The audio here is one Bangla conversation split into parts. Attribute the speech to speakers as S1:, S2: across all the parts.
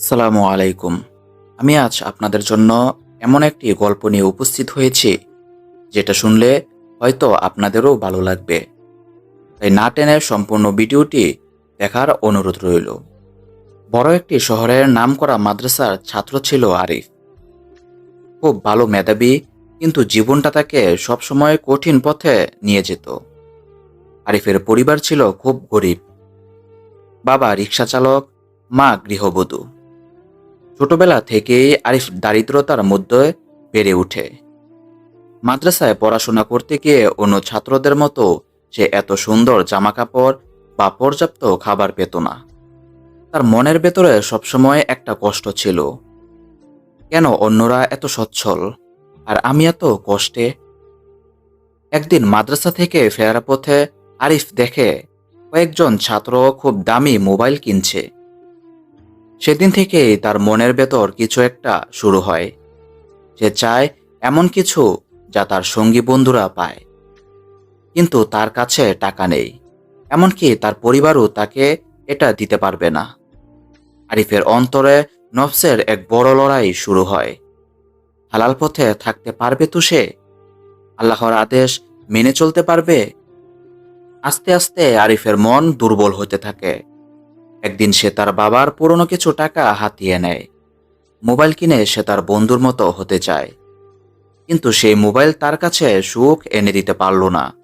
S1: সালামু আলাইকুম। আমি আজ আপনাদের জন্য এমন একটি গল্প নিয়ে উপস্থিত হয়েছি, যেটা শুনলে হয়তো আপনাদেরও ভালো লাগবে। তাই না টেনে সম্পূর্ণ ভিডিওটি দেখার অনুরোধ রইল। বড় একটি শহরের নাম করা মাদ্রাসার ছাত্র ছিল আরিফ। খুব ভালো মেধাবী, কিন্তু জীবনটা তাকে সবসময় কঠিন পথে নিয়ে যেত। আরিফের পরিবার ছিল খুব গরিব। বাবা রিক্সা চালক, মা গৃহবধূ। ছোটবেলা থেকেই আরিফ দারিদ্রতার মধ্যে বেড়ে ওঠে। মাদ্রাসায় পড়াশোনা করতে গিয়ে অন্য ছাত্রদের মতো সে এত সুন্দর জামাকাপড় বা পর্যাপ্ত খাবার পেত না। তার মনের ভেতরে সবসময় একটা কষ্ট ছিল। কেন অন্যরা এত সচ্ছল? আর আমি এত কষ্টে? একদিন মাদ্রাসা থেকে ফেরার পথে আরিফ দেখে কয়েকজন ছাত্র খুব দামি মোবাইল কিনছে। সেদিন থেকেই তার মনের ভেতর কিছু একটা শুরু হয়। সে চায় এমন কিছু যা তার সঙ্গী বন্ধুরা পায়। কিন্তু তার কাছে টাকা নেই। এমনকি তার পরিবারও তাকে এটা দিতে পারবে না। আরিফের অন্তরে নফসের এক বড় লড়াই শুরু হয়। হালাল পথে থাকতে পারবে তো সে? আল্লাহর আদেশ মেনে চলতে পারবে? আস্তে আস্তে আরিফের মন দুর্বল হতে থাকে। একদিন সে তার বাবার পুরনো কিছু টাকা হাতিয়ে নেয়। মোবাইল কিনে সে তার বন্ধুর মতো হতে চায়। কিন্তু সেই মোবাইল তার কাছে সুখ এনে দিতে পারল না।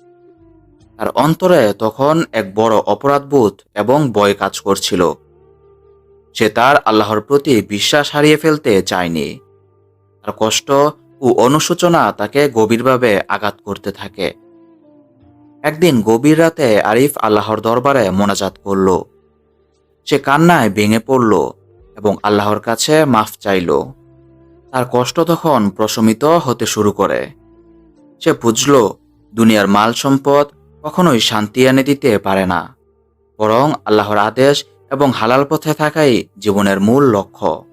S1: তার অন্তরে তখন এক বড় অপরাধবোধ এবং বয় কাজ করছিল। সে তার আল্লাহর প্রতি বিশ্বাস হারিয়ে ফেলতে চায়নি। তার কষ্ট ও অনুশোচনা তাকে গভীরভাবে আঘাত করতে থাকে। একদিন গভীর রাতে আরিফ আল্লাহর দরবারে মোনাজাত করল। সে কান্নায় ভেঙে পড়ল এবং আল্লাহর কাছে মাফ চাইল। তার কষ্ট তখন প্রশমিত হতে শুরু করে। সে বুঝল, দুনিয়ার মাল সম্পদ কখনোই শান্তি এনে দিতে পারে না। বরং আল্লাহর আদেশ এবং হালাল পথে থাকাই জীবনের মূল লক্ষ্য।